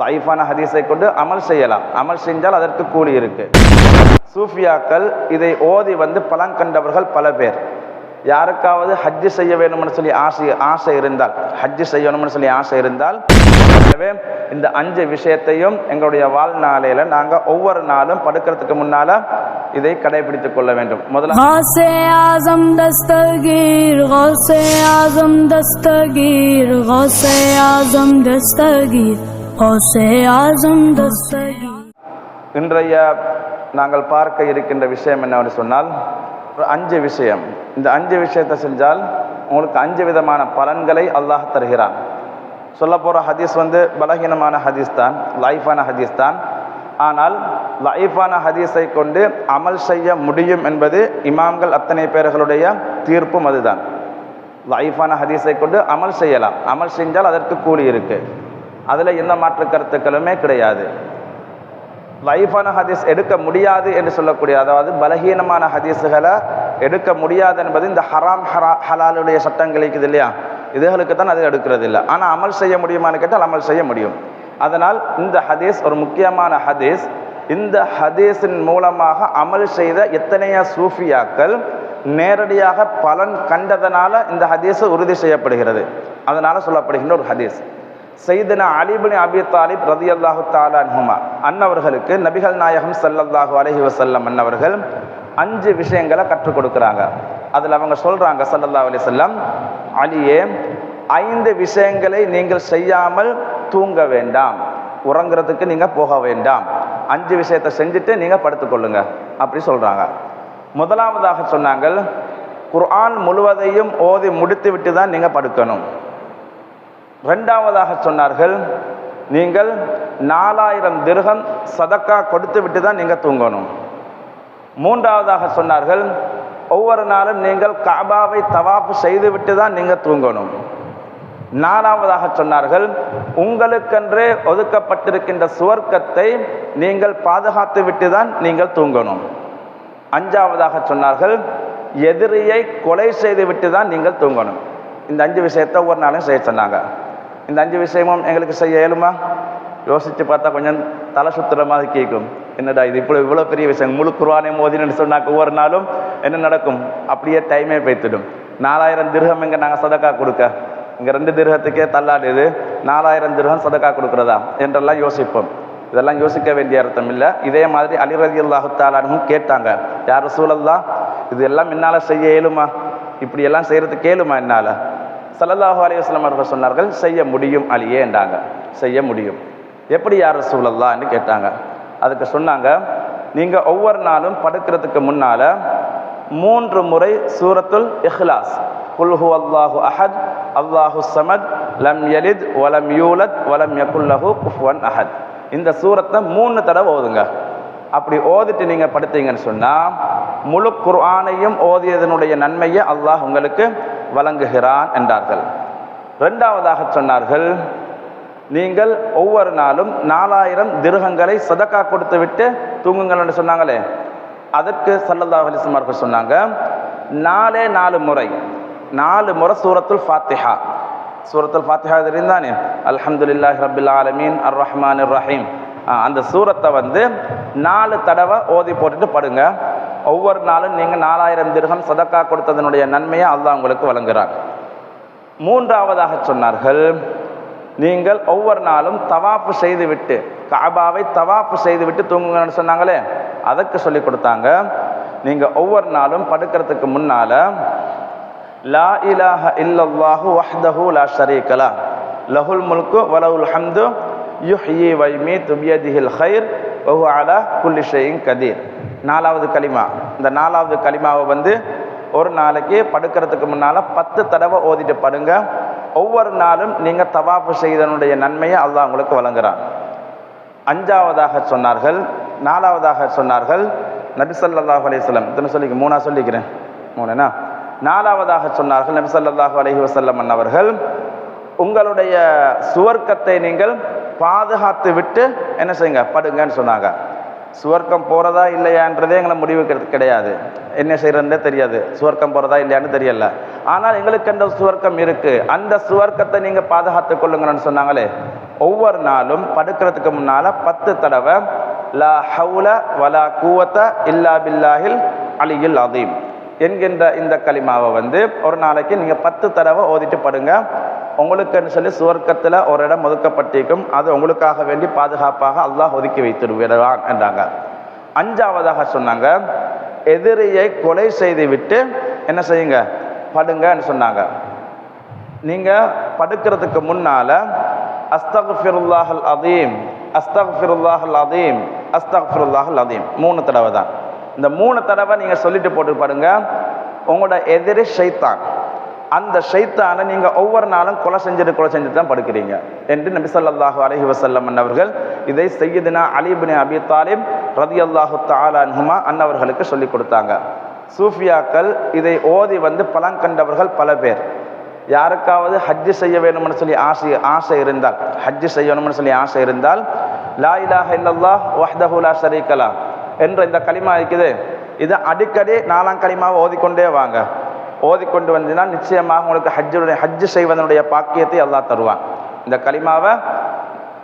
லைஃபான ஹதீஸை கொண்டு அமல் செய்யலாம். அமல் செஞ்சால் அதற்கு கூலி இருக்கு. சூஃபியாக்கள் இதை ஓதி வந்து பலன் கண்டவர்கள் பல பேர். யாருக்காவது ஹஜ்ஜு செய்ய வேணும்னு சொல்லி ஆசை ஆசை இருந்தால் ஹஜ்ஜு செய்யணும்னு சொல்லி ஆசை இருந்தால் எனவே இந்த அஞ்சு விஷயத்தையும் எங்களுடைய வாழ்நாளையில நாங்கள் ஒவ்வொரு நாளும் படுக்கிறதுக்கு முன்னால இதை கடைபிடித்துக் கொள்ள வேண்டும். முதல்ல இன்றைய நாங்கள் பார்க்க இருக்கின்ற விஷயம் என்னவென்று சொன்னால் ஒரு அஞ்சு விஷயம். இந்த அஞ்சு விஷயத்தை செஞ்சால் உங்களுக்கு அஞ்சு விதமான பலன்களை அல்லாஹ் தருகிறான். சொல்ல போகிற ஹதீஸ் வந்து பலகீனமான ஹதீஸ் தான் லைஃபான ஹதீஸ் தான். ஆனால் லைஃபான ஹதீஸை கொண்டு அமல் செய்ய முடியும் என்பது இமாம்கள் அத்தனை பேர்களுடைய தீர்ப்பும் அதுதான். லைஃபான ஹதீஸை கொண்டு அமல் செய்யலாம். அமல் செஞ்சால் அதற்கு கூலி இருக்குது அதில் எந்த மாற்று கருத்துக்களுமே கிடையாது. லைஃபான ஹதீஸ் எடுக்க முடியாது என்று சொல்லக்கூடிய அதாவது பலகீனமான ஹதீஸுகளை எடுக்க முடியாது என்பது இந்த ஹராம் ஹரா ஹலாலுடைய சட்டங்கள் இருக்குது இல்லையா? இதுகளுக்கு தான் அது எடுக்கிறது இல்லை. ஆனால் அமல் செய்ய முடியுமான்னு கேட்டால் அமல் செய்ய முடியும். அதனால் இந்த ஹதீஸ் ஒரு முக்கியமான ஹதீஸ். இந்த ஹதீஸின் மூலமாக அமல் செய்த எத்தனையோ சூஃபியாக்கள் நேரடியாக பலன் கண்டதனால இந்த ஹதீஸ் உறுதி செய்யப்படுகிறது. அதனால் சொல்லப்படுகின்ற ஒரு ஹதீஸ். செய்தன அலிபனி அபி தாலிப் ரதி அல்லாஹு தாலான்ஹுமா அன்னவர்களுக்கு நபிகள் நாயகம் சல்லல்லாஹு அலஹி வசல்லம் அன்னவர்கள் அஞ்சு விஷயங்களை கற்றுக் கொடுக்குறாங்க. அதில் அவங்க சொல்கிறாங்க ஸல்லல்லாஹு அலி வஸல்லம் அலியே ஐந்து விஷயங்களை நீங்கள் செய்யாமல் தூங்க வேண்டாம். உறங்குறதுக்கு நீங்கள் போக வேண்டாம். அஞ்சு விஷயத்தை செஞ்சுட்டு நீங்கள் படுத்துக்கொள்ளுங்க அப்படி சொல்கிறாங்க முதலாவதாக சொன்னாங்க குர்ஆன் முழுவதையும் ஓதி முடித்து விட்டு தான் நீங்கள் படுக்கணும். ரெண்டாவதாக சொன்னார்கள் நீங்கள் நாலாயிரம் திருகம் சதக்கா கொடுத்து விட்டு தான் நீங்கள் தூங்கணும். மூன்றாவதாக சொன்னார்கள் ஒவ்வொரு நாளும் நீங்கள் காபாவை தவாப்பு செய்து விட்டு தான் நீங்கள் தூங்கணும். நாலாவதாக சொன்னார்கள் உங்களுக்கென்றே ஒதுக்கப்பட்டிருக்கின்ற சுவர்க்கத்தை நீங்கள் பாதுகாத்து விட்டு தான் நீங்கள் தூங்கணும். அஞ்சாவதாக சொன்னார்கள் எதிரியை கொலை செய்து விட்டு தான் நீங்கள் தூங்கணும். இந்த அஞ்சு விஷயத்தை ஒவ்வொரு நாளும் செய்ய சொன்னாங்க. இந்த அஞ்சு விஷயமும் எங்களுக்கு செய்ய இயலுமா? யோசித்து பார்த்தா கொஞ்சம் தலை சுத்துற மாதிரி கேட்கும் என்னடா இது இப்போ இவ்வளோ பெரிய விஷயம். முழு குர்ஆனை மோதினு சொன்னாக்க ஒவ்வொரு நாளும் என்ன நடக்கும்? அப்படியே டைமே போய்த்திடும். நாலாயிரம் திருகம் இங்கே நாங்கள் சதக்கா கொடுக்க. இங்கே ரெண்டு திருகத்துக்கே தள்ளாடுது நாலாயிரம் திருகம் சதக்கா கொடுக்குறதா? என்றெல்லாம் யோசிப்போம். இதெல்லாம் யோசிக்க வேண்டிய அர்த்தம் இல்லை. இதே மாதிரி அலிரதி அல்லாஹு கேட்டாங்க. யார் சூழல்லா இது எல்லாம் என்னால் செய்ய இயலுமா? இப்படியெல்லாம் செய்கிறதுக்கு கேளுமா என்னால்? சல்லல்லாஹு அலைஹி அவர்கள் சொன்னார்கள் செய்ய முடியும் அலியே என்றாங்க. செய்ய முடியும். எப்படி யார் சூழல்லான்னு கேட்டாங்க. அதுக்கு சொன்னாங்க நீங்கள் ஒவ்வொரு நாளும் படுக்கிறதுக்கு முன்னால் மூன்று முறை சூரத்துல் இஹ்லாஸ் குல்ஹு அல்லாஹு அஹத் அல்லாஹு சமத் லம் யலித் வலம் யூலத் வலம் யகுல்லஹு குஃப்வன் அஹத். இந்த சூரத்தை மூணு தடவை ஓதுங்க. அப்படி ஓதிட்டு நீங்கள் படுத்தீங்கன்னு சொன்னால் முழு குர்ஆனையும் ஓதியதனுடைய நன்மையை அல்லாஹ் உங்களுக்கு வழங்குகிறான் என்றார்கள். ரெண்டாவதாக சொன்னார்கள் நீங்கள் ஒவ்வொரு நாளும் நாலாயிரம் திருகங்களை சதக்கா கொடுத்து விட்டு என்று சொன்னாங்களே. அதற்கு சல்லல்லாஹு அலைஹி அவர்கள் சொன்னாங்க நாலே நாலு முறை நாலு முறை சூரத்துல் ஃபாத்திஹா. சூரத்துல் ஃபாத்திஹா தெரிந்தானே அல்ஹம்துலில்லாஹி ரப்பில் ஆலமீன் அர் ரஹ்மான் ரஹீம் அந்த சூரத்தை வந்து நாலு தடவை ஓதி போட்டுட்டு படுங்க. ஒவ்வொரு நாளும் நீங்கள் நாலாயிரம் திருகம் சதக்கா கொடுத்ததனுடைய நன்மையை அல்லாஹ் உங்களுக்கு வழங்குகிறார் மூன்றாவதாக சொன்னார்கள் நீங்கள் ஒவ்வொரு நாளும் தவாப்பு செய்துவிட்டு காபாவை தவாப்பு செய்துவிட்டு தூங்குங்கன்னு சொன்னாங்களே அதற்கு சொல்லி கொடுத்தாங்க. நீங்கள் ஒவ்வொரு நாளும் படுக்கிறதுக்கு முன்னால் லா இலாஹ இல்லல்லாஹு வஹ்தஹு லா ஷரீகலா லஹுல் முல்கு வலவுல் ஹம்து யுஹ்யி வைமி துபியதிஹில் ஹைர் வஹு அலா குல்லி ஷைஇன் கதீர். நாலாவது கலிமா இந்த நாலாவது கலிமாவை வந்து ஒரு நாளைக்கு படுக்கிறதுக்கு முன்னால் பத்து தடவை ஓதிட்டு படுங்க. ஒவ்வொரு நாளும் நீங்கள் தவாப்பு செய்தனுடைய நன்மையை அல்லாஹ் உங்களுக்கு வழங்குறான். அஞ்சாவதாக சொன்னார்கள் நாலாவதாக சொன்னார்கள். நபிசல்லாஹு அலையம் இத்தனை சொல்லிக்க மூணா சொல்லிக்கிறேன். மூணுனா? நாலாவதாக சொன்னார்கள் நபிசல்லாஹு அலஹி வசல்லம் அவர்கள் உங்களுடைய சுவர்க்கத்தை நீங்கள் பாதுகாத்து விட்டு என்ன செய்யுங்க? படுங்கன்னு சொன்னாங்க. சுவர்க்கம் போகிறதா இல்லையான்றதே எங்களை முடிவுக்கிறது கிடையாது. என்ன செய்கிறதே தெரியாது. சுவர்க்கம் போகிறதா இல்லையான்னு தெரியல. ஆனால் எங்களுக்கு அந்த சுவர்க்கம் இருக்குது அந்த சுவர்க்கத்தை நீங்கள் பாதுகாத்து கொள்ளுங்கன்னு சொன்னாங்களே. ஒவ்வொரு நாளும் படுக்கிறதுக்கு முன்னால் பத்து தடவை லா ஹவுல வலா கூவத்த இல்லா பில்லாஹில் அலியில் அதீம் என்கின்ற இந்த களிமாவை வந்து ஒரு நாளைக்கு நீங்கள் பத்து தடவை ஓதிட்டு படுங்க. உங்களுக்குன்னு சொல்லி சுவர்க்கத்தில் ஒரு இடம் ஒதுக்கப்பட்டிருக்கும். அது உங்களுக்காக வேண்டி பாதுகாப்பாக அல்லாஹ் ஒதுக்கி வைத்து விடுவான் என்றாங்க. அஞ்சாவதாக சொன்னாங்க எதிரியை கொலை செய்து விட்டு என்ன செய்யுங்க? படுங்கன்னு சொன்னாங்க. நீங்கள் படுக்கிறதுக்கு முன்னால் அஸ்தக்ஃபிருல்லாஹல் அதீம் அஸ்தக்ஃபிருல்லாஹல் அதீம் அஸ்தக்ஃபிருல்லாஹல் அதீம் மூணு தடவை தான் இந்த மூணு தடவை நீங்கள் சொல்லிட்டு போட்டு பாருங்க உங்களோட எதிரி ஷைத்தான். அந்த ஷைத்தானை நீங்கள் ஒவ்வொரு நாளும் கொலை செஞ்சுட்டு கொலை செஞ்சுட்டு தான் படுக்கிறீங்க. என்று நபி ஸல்லல்லாஹு அலைஹி வஸல்லம் இதை சையதுனா அலிபின் அபி தாலிம் ரதியல்லாஹு அல்லாஹு தாலான்ஹுமா அன்னவர்களுக்கு சொல்லி கொடுத்தாங்க. சூஃபியாக்கள் இதை ஓதி வந்து பலங்கண்டவர்கள் பல பேர். யாருக்காவது ஹஜ்ஜு செய்ய வேணும்னு சொல்லி ஆசை ஆசை இருந்தால் ஹஜ்ஜு செய்யணும்னு சொல்லி ஆசை இருந்தால் லா இலாஹ இல்லல்லா வஹ்தஹுலா லா என்ற இந்த களிமா இருக்குது. இதை அடிக்கடி நாலாம் களிமாவை ஓதிக்கொண்டே வாங்க. ஓதிக்கொண்டு வந்தீங்கன்னா நிச்சயமாக உங்களுக்கு ஹஜ்ஜுடைய ஹஜ்ஜு செய்வதனுடைய பாக்கியத்தை அல்லாஹ் தருவான். இந்த களிமாவை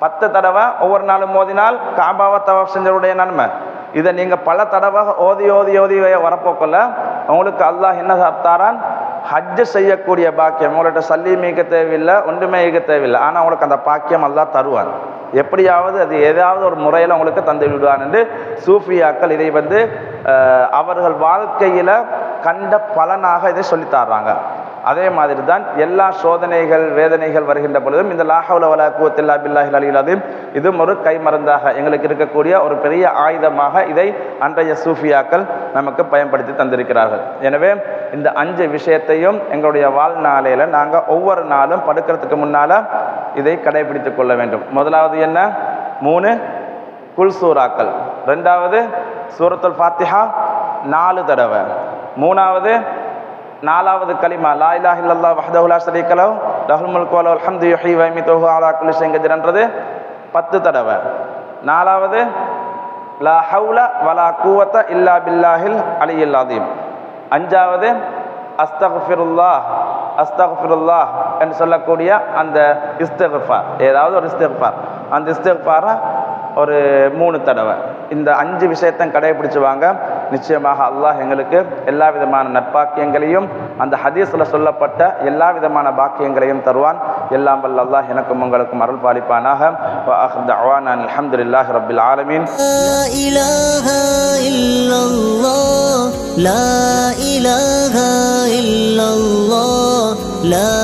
பத்து தடவை ஒவ்வொரு நாளும் ஓதினால் காபாவை தவாப் செஞ்சவருடைய நன்மை. இதை நீங்கள் பல தடவை ஓதி ஓதி ஓதி வரப்போக்கல உங்களுக்கு அல்லாஹ் என்ன தாரான் ஹஜ்ஜு செய்யக்கூடிய பாக்கியம். உங்கள்கிட்ட சல்லி இயக்க தேவையில்லை ஒன்றுமே இயக்க தேவையில்லை. ஆனால் உங்களுக்கு அந்த பாக்கியம் எல்லாம் தருவான். எப்படியாவது அது ஏதாவது ஒரு முறையில் உங்களுக்கு தந்து விடுவான் என்று சூஃபியாக்கள் இதை வந்து அவர்கள் வாழ்க்கையில் கண்ட பலனாக இதை சொல்லித்தார்றாங்க. அதே மாதிரி தான் எல்லா சோதனைகள் வேதனைகள் வருகின்ற பொழுதும் இந்த லாஹவுல வலா குவத்தில்லா பில்லாஹில் அலிலாதையும் இதுவும் ஒரு கைமருந்தாக எங்களுக்கு இருக்கக்கூடிய ஒரு பெரிய ஆயுதமாக இதை அன்றைய சூஃபியாக்கள் நமக்கு பயன்படுத்தி தந்திருக்கிறார்கள். எனவே இந்த அஞ்சு விஷயத்தையும் எங்களுடைய வாழ்நாளையில் நாங்கள் ஒவ்வொரு நாளும் படுக்கிறதுக்கு முன்னால் இதை கடைபிடித்து கொள்ள வேண்டும். முதலாவது என்ன? மூணு குல்சூராக்கள் ரெண்டாவது சூரத்துல் ஃபாத்திஹா நாலு தடவை. மூணாவது நாலாவது கலிமா லா இலா இல்லல்லா வஹ்தஹு லா லஹுல் முல்க் வ லஹுல் ஹம்து யுஹ்யி வ அலா குல்லி பத்து தடவை. நாலாவது லா ஹவுல வலா குவத்த இல்லா பில்லாஹில் அலி இல்லாதீம் அஞ்சாவது அஸ்தக்ஃபிருல்லாஹ் அஸ்தக்ஃபிருல்லாஹ் என்று சொல்லக்கூடிய அந்த இஸ்திக்ஃபார் ஏதாவது ஒரு இஸ்தகுஃபார் அந்த இஸ்திக்ஃபாரை ஒரு மூணு தடவை. இந்த அஞ்சு விஷயத்தையும் கடைபிடிச்சு வாங்க நிச்சயமாக அல்லாஹ் எங்களுக்கு எல்லா விதமான நட்பாக்கியங்களையும் அந்த ஹதீஸில் சொல்லப்பட்ட எல்லா விதமான பாக்கியங்களையும் தருவான். எல்லாம் வல்ல அல்லாஹ் எனக்கும் உங்களுக்கும் அருள் பாலிப்பானாக. அல்ஹம்துலில்லாஹி ரபில் ஆலமீன். لا